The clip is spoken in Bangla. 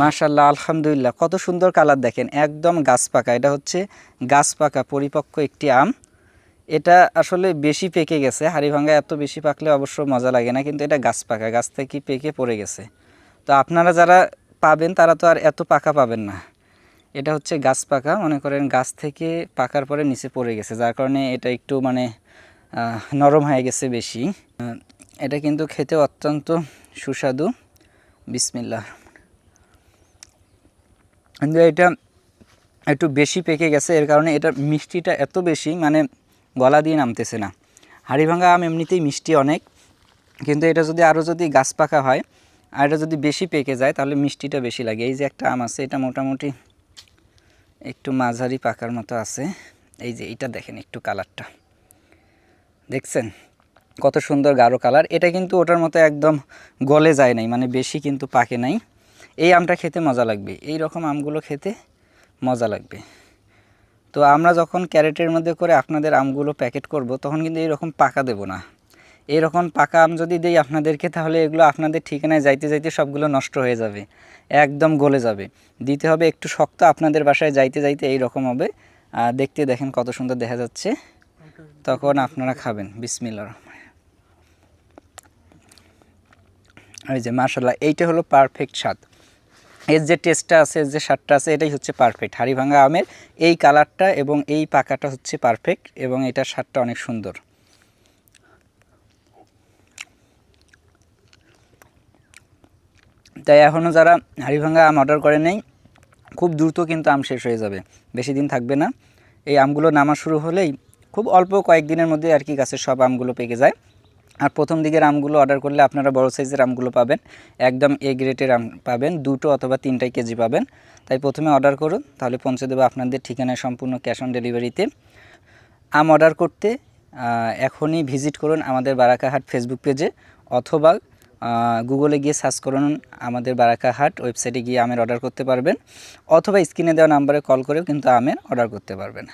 মাশাল্লাহ আলহামদুলিল্লাহ। কত সুন্দর কালার দেখেন, একদম গাছ পাকা। এটা হচ্ছে গাছ পাকা, পরিপক্ক একটি আম। এটা আসলে বেশি পেকে গেছে। হাড়িভাঙ্গা এত বেশি পাকলে অবশ্য মজা লাগে না, কিন্তু এটা গাছ পাকা, গাছ থেকে পেকে পড়ে গেছে। তো আপনারা যারা পাবেন, তারা তো আর এত পাকা পাবেন না। এটা হচ্ছে গাছ পাকা মনে করেন গাছ থেকে পাকার পরে নিচে পড়ে গেছে, যার কারণে এটা একটু মানে নরম হয়ে গেছে বেশি। এটা কিন্তু খেতে অত্যন্ত সুস্বাদু। বিসমিল্লা কিন্তু এটা একটু বেশি পেকে গেছে, এর কারণে এটা মিষ্টিটা এত বেশি মানে গলা দিয়ে নামতেছে না। হাড়িভাঙ্গা আম এমনিতেই মিষ্টি অনেক, কিন্তু এটা যদি আরও যদি গাছ পাকা হয় আর এটা যদি বেশি পেকে যায়, তাহলে মিষ্টিটা বেশি লাগে। এই যে একটা আম আছে, এটা মোটামুটি একটু মাঝারি পাকার মতো আছে। এই যে এটা দেখেন একটু কালারটা। দেখছেন? কত সুন্দর গাঢ় কালার। এটা কিন্তু ওটার মতো একদম গলে যায় নাই মানে বেশি কিন্তু পাকে নাই। এই আমটা খেতে মজা লাগবে। এই রকম আমগুলো খেতে মজা লাগবে। তো আমরা যখন ক্যারেটের মধ্যে করে আপনাদের আমগুলো প্যাকেট করব, তখন কিন্তু এইরকম পাকা দেব না। এইরকম পাকা আম যদি দেই আপনাদেরকে, তাহলে এগুলো আপনাদের ঠিকানায় যাইতে যাইতে সবগুলো নষ্ট হয়ে যাবে, একদম গলে যাবে। দিতে হবে একটু শক্ত আপনাদের বাসায় যাইতে যাইতে এই রকম হবে দেখতে দেখেন কত সুন্দর দেখা যাচ্ছে। তখন আপনারা খাবেন। বিসমিল্লা এই যে মার্শাল্লাহ এইটা হলো পারফেক্ট স্বাদ। এর যে টেস্টটা আছে, এর যে স্বাদটা আছে, এটাই হচ্ছে পারফেক্ট হাড়ি ভাঙা আমের এই কালারটা এবং এই পাকাটা হচ্ছে পারফেক্ট এবং এটার স্বাদটা অনেক সুন্দর। তাই এখনও যারা হাড়িভাঙ্গা আম অর্ডার করে নেই, খুব দ্রুত কিন্তু আম শেষ হয়ে যাবে। বেশি দিন থাকবে না। এই আমগুলো নামা শুরু হলেই খুব অল্প কয়েকদিনের মধ্যে আর কি গাছের সব আমগুলো পেকে যায়। আর প্রথম দিকের আমগুলো অর্ডার করলে আপনারা বড় সাইজের আমগুলো পাবেন। একদম এ গ্রেটের আম পাবেন, দুটো অথবা তিনটাই কেজি পাবেন। তাই প্রথমে অর্ডার করুন, তাহলে পৌঁছে দেবো আপনাদের ঠিকানায় সম্পূর্ণ ক্যাশ অন ডেলিভারিতে আম অর্ডার করতে এখনই ভিজিট করুন আমাদের বারাকাহাট ফেসবুক পেজে অথবা গুগলে গিয়ে সার্চ করুন আমাদের বারাকাহাট ওয়েবসাইটে গিয়ে আমের অর্ডার করতে পারবেন, অথবা স্ক্রিনে দেওয়া নাম্বারে কল করেও কিন্তু আমের অর্ডার করতে পারবেন।